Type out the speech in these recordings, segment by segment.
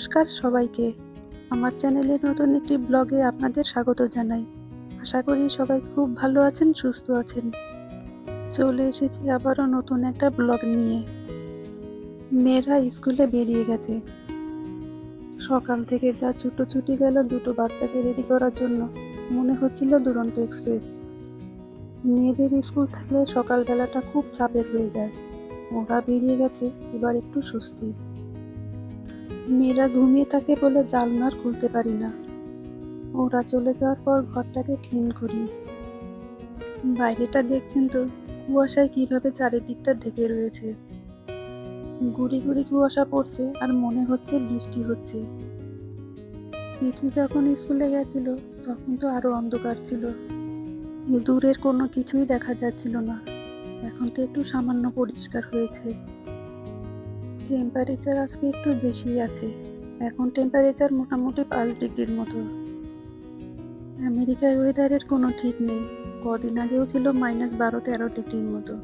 নমস্কার সবাইকে। আমার চ্যানেলে নতুন একটি ব্লগে আপনাদের স্বাগত জানাই। আশা করি সবাই খুব ভালো আছেন, সুস্থ আছেন। চলে এসেছি আবারও নতুন একটা ব্লগ নিয়ে। মেয়েরা স্কুলে বেরিয়ে গেছে। সকাল থেকে যা ছুটো ছুটি গেল দুটো বাচ্চাকে রেডি করার জন্য। মনে হচ্ছিল দুরন্ত এক্সপ্রেস। মেয়েদের স্কুল থাকলে সকালবেলাটা খুব চাপের হয়ে যায়। ওরা বেরিয়ে গেছে, এবার একটু স্বস্তি। মেয়েরা ঘুমিয়ে থাকে বলে জালনার খুলতে পারি না। ওরা চলে যাওয়ার পর ঘরটাকে ক্লিন করি। বাইরেটা দেখছেন তো, কুয়াশায় কীভাবে চারিদিকটা ঢেকে রয়েছে। গুড়ি গুড়ি কুয়াশা পড়ছে আর মনে হচ্ছে বৃষ্টি হচ্ছে। তিথি যখন স্কুলে গেছিল, তখন তো আরও অন্ধকার ছিল। দূরের কোনো কিছুই দেখা যাচ্ছিল না। এখন তো একটু সামান্য পরিষ্কার হয়েছে। টেম্পারেচার আজকে একটু বেশি আছে। এখন টেম্পারেচার মোটামুটি পাঁচ ডিগ্রির মতো। আমেরিকার ওয়েদারের কোনো ঠিক নেই। কদিন আগেও ছিল মাইনাস বারো, তেরো ডিগ্রির মতো।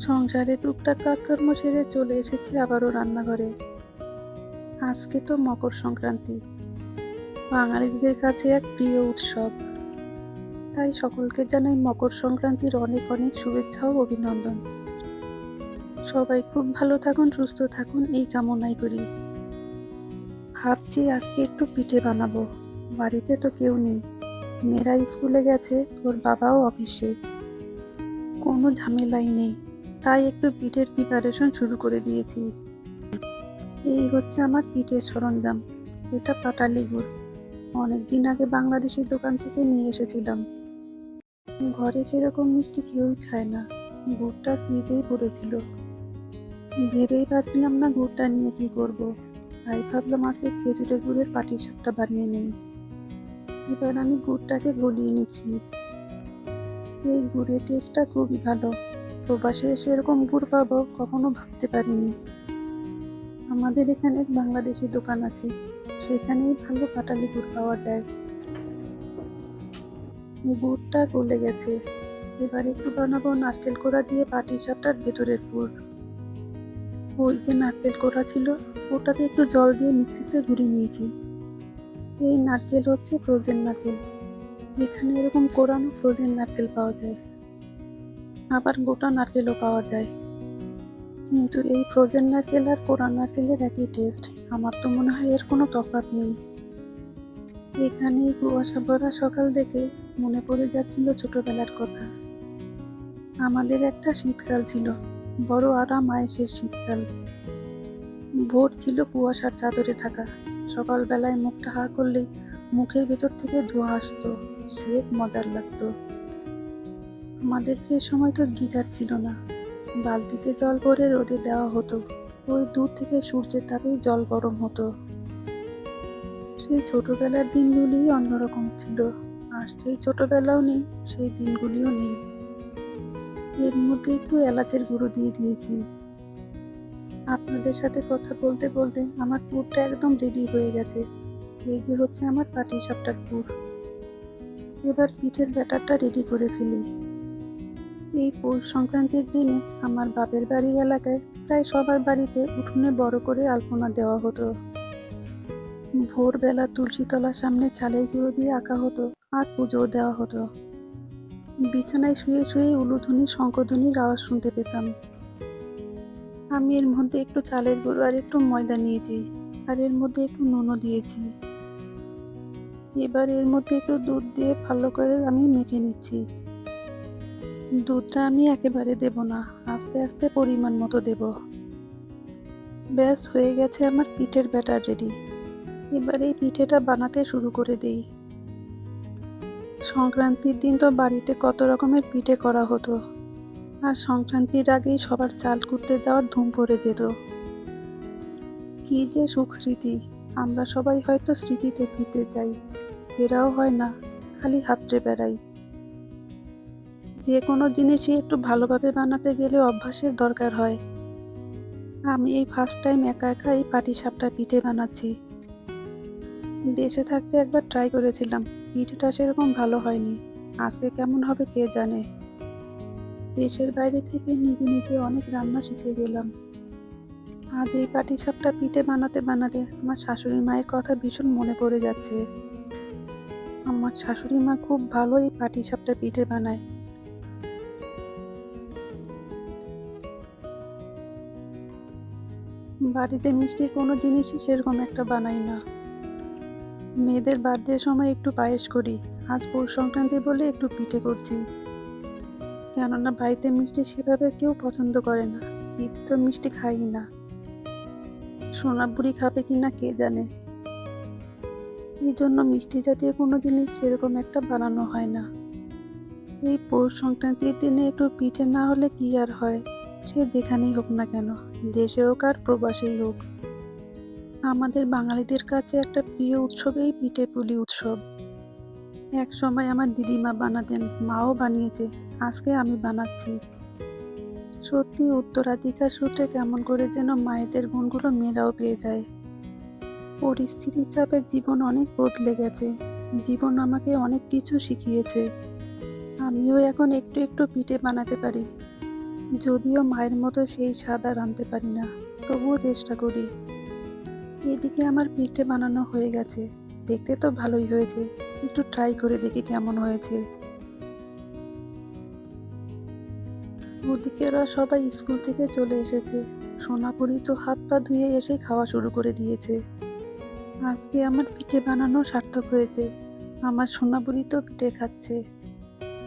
সংসারে টুকটাক কাজকর্ম সেরে চলে এসেছি আবারও রান্নাঘরে। আজকে তো মকর সংক্রান্তি। বাঙালিদের কাছে এক প্রিয় উৎসব। তাই সকলকে জানাই মকর সংক্রান্তির অনেক অনেক শুভেচ্ছা ও অভিনন্দন। সবাই খুব ভালো থাকুন, সুস্থ থাকুন, এই কামনাই করি। ভাবছি আজকে একটু পিঠে বানাবো। বাড়িতে তো কেউ নেই। মেয়েরা স্কুলে গেছে, ওর বাবাও অফিসে। কোনো ঝামেলাই নেই। তাই একটু পিঠের প্রিপারেশন শুরু করে দিয়েছি। এই হচ্ছে আমার পিঠের সরঞ্জাম। এটা পাটালি গুড় অনেক দিন আগে বাংলাদেশের দোকান থেকে নিয়ে এসেছিলাম। ঘরে সেরকম মিষ্টি কেউ খায় না। গুড়টা ফ্রিজেই পড়েছিল। ভেবেই পাচ্ছিলাম না গুড়টা নিয়ে কি করব। তাই ভাবলাম আজকে খেজুরের গুড়ের পাটিসাপটা বানিয়ে নেই। এবার আমি গুড়টাকে গলিয়ে নিচ্ছি। এই গুড়ের টেস্টটা খুবই ভালো। প্রবাসে সেরকম গুড় পাবো কখনো ভাবতে পারিনি। আমাদের এখানে এক বাংলাদেশি দোকান আছে। সেখানেই ভালো পাটালি গুড় পাওয়া যায়। গুড়টা গলে গেছে। এবার একটু বানাবো নারকেল কোড়া দিয়ে পাটিসাপটার ভেতরের পুর ওই যে নারকেল কোড়া ছিল, ওটাতে একটু জল দিয়ে মিক্সিতে ঘুরিয়ে নিয়েছি। এই নারকেল হচ্ছে ফ্রোজেন নারকেল। এখানে এরকম কোরানো ফ্রোজেন নারকেল পাওয়া যায়। আবার গোটা নারকেলও পাওয়া যায়। কিন্তু এই ফ্রোজেন নারকেল আর কোরা নারকেলের একই টেস্ট আমার তো মনে হয় এর কোনো তফাৎ নেই। এখানে কুয়াশা ভরা সকাল দেখে মনে পড়ে যাচ্ছিল ছোটবেলার কথা। আমাদের একটা শীতকাল ছিল। বড় আরাম আয়েসের শীতকাল। ভোর ছিল কুয়াশার চাদরে ঢাকা। সকালবেলায় মুখটা হা করলেই মুখের ভেতর থেকে ধোঁয়া আসতো। সে এক মজার লাগতো। আমাদের সে সময় তো গিজার ছিল না। বালতিতে জল ভরে রোদে দেওয়া হতো। ওই দূর থেকে সূর্যের তাপেই জল গরম হতো। সেই ছোটবেলার দিনগুলি অন্যরকম ছিল। আর সেই ছোটবেলাও নেই, সেই দিনগুলিও নেই। এর মধ্যে একটু এলাচের গুঁড়ো দিয়ে দিয়েছি। আপনাদের সাথে কথা বলতে বলতে আমার পুরটা একদম রেডি হয়ে গেছে। এই যে হচ্ছে আমার পাটি সাপটার পুর। এবার পিঠের ব্যাটারটা রেডি করে ফেলি। এই পৌষ সংক্রান্তির দিনে আমার বাপের বাড়ির এলাকায় প্রায় সবার বাড়িতে উঠোনে বড় করে আলপনা দেওয়া হতো। ভোরবেলা তুলসীতলার সামনে চালের গুঁড়ো দিয়ে আঁকা হতো আর পুজোও দেওয়া হতো। বিছানায় শুয়ে শুয়ে উলুধ্বনি, শঙ্কধ্বনির আওয়াজ শুনতে পেতাম। আমি এর মধ্যে একটু চালের গুঁড়ো আর একটু ময়দা নিয়েছি, আর এর মধ্যে একটু নুনও দিয়েছি। এবার এর মধ্যে একটু দুধ দিয়ে ভালো করে আমি মেখে নিচ্ছি। দুধটা আমি একেবারে দেব না, আস্তে আস্তে পরিমাণ মতো দেব। ব্যাস, হয়ে গেছে আমার পিঠের ব্যাটার রেডি। এবার এই পিঠেটা বানাতে শুরু করে দেই। সংক্রান্তির দিন তো বাড়িতে কত রকমের পিঠে করা হতো। আর সংক্রান্তির আগেই সবার চাল কুটতে যাওয়ার ধুম পড়ে যেত। কি যে সুখ স্মৃতি, আমরা সবাই হয়তো স্মৃতিতে ফিরতে চাই, এরাও হয় না, খালি হাতড়ে বেড়াই। যে কোনো জিনিসই একটু ভালোভাবে বানাতে গেলে অভ্যাসের দরকার হয়। আমি এই ফার্স্ট টাইম একা একা এই পাটি সাপটা পিঠে বানাচ্ছি। দেশে থাকতে একবার ট্রাই করেছিলাম। পিঠেটা সেরকম ভালো হয়নি। আজকে কেমন হবে কে জানে? দেশের বাইরে থেকে নিজে নিজে অনেক রান্না শিখে গেলাম। আজ এই পাটিসাপটা পিঠে বানাতে বানাতে আমার শাশুড়ি মায়ের কথা ভীষণ মনে পড়ে যাচ্ছে। আমার শাশুড়ি মা খুব ভালো এই পাটিসাপটা পিঠে বানায়। বাড়িতে মিষ্টি কোনো জিনিসই সেরকম একটা বানাই না। মেয়েদের বার্থডের সময় একটু পায়েস করি। আজ পৌষ সংক্রান্তি বলে একটু পিঠে করছি। কেননা বাড়িতে মিষ্টি সেভাবে কেউ পছন্দ করে না। দিদি তো মিষ্টি খাই না। সোনা বুড়ি খাবে কি না কে জানে? এই জন্য মিষ্টি জাতীয় কোনো জিনিস সেরকম একটা বানানো হয় না। এই পৌষ সংক্রান্তির দিনে একটু পিঠে না হলে কি আর হয়? সে যেখানেই হোক না কেন, দেশে হোক আর প্রবাসেই হোক। আমাদের বাঙালিদের কাছে একটা প্রিয় উৎসব এই পিঠে পুলি উৎসব। এক সময় আমার দিদিমা বানাতেন, মাও বানিয়েছে, আজকে আমি বানাচ্ছি। সত্যি উত্তরাধিকার সূত্রে কেমন করে যেন মায়েদের গুণগুলো মেয়েরাও পেয়ে যায়। পরিস্থিতির চাপে জীবন অনেক বদলে গেছে, জীবন আমাকে অনেক কিছু শিখিয়েছে। আমিও এখন একটু একটু পিঠে বানাতে পারি। যদিও মায়ের মতো সেই স্বাদ আর আনতে পারি না, তবুও চেষ্টা করি। এদিকে আমার পিঠে বানানো হয়ে গেছে। দেখতে তো ভালোই হয়েছে। একটু ট্রাই করে দেখি কেমন হয়েছে। ওদিকে ওরা সবাই স্কুল থেকে চলে এসেছে। সোনাপুরি তো হাত পা ধুয়ে এসে খাওয়া শুরু করে দিয়েছে। আজকে আমার পিঠে বানানো সার্থক হয়েছে। আমার সোনাপুরি তো পিঠে খাচ্ছে।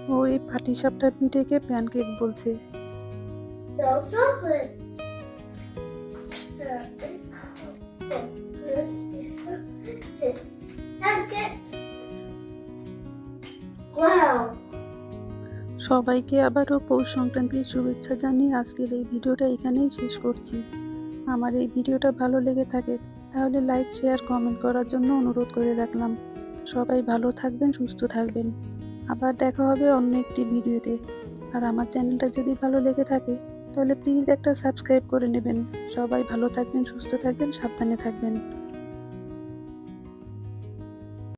ও এই পাটিসাপটার পিঠেকে প্যানকেক বলছে। সবাইকে আবারও পৌষ সংক্রান্তির শুভেচ্ছা জানিয়ে আজকের এই ভিডিওটা এখানেই শেষ করছি। আমার এই ভিডিওটা ভালো লেগে থাকে, তাহলে লাইক, শেয়ার, কমেন্ট করার জন্য অনুরোধ করে রাখলাম। সবাই ভালো থাকবেন, সুস্থ থাকবেন। আবার দেখা হবে অন্য একটি ভিডিওতে। আর আমার চ্যানেলটা যদি ভালো লেগে থাকে, তাহলে প্লিজ একটা সাবস্ক্রাইব করে নেবেন। সবাই ভালো থাকবেন, সুস্থ থাকবেন, সাবধানে থাকবেন।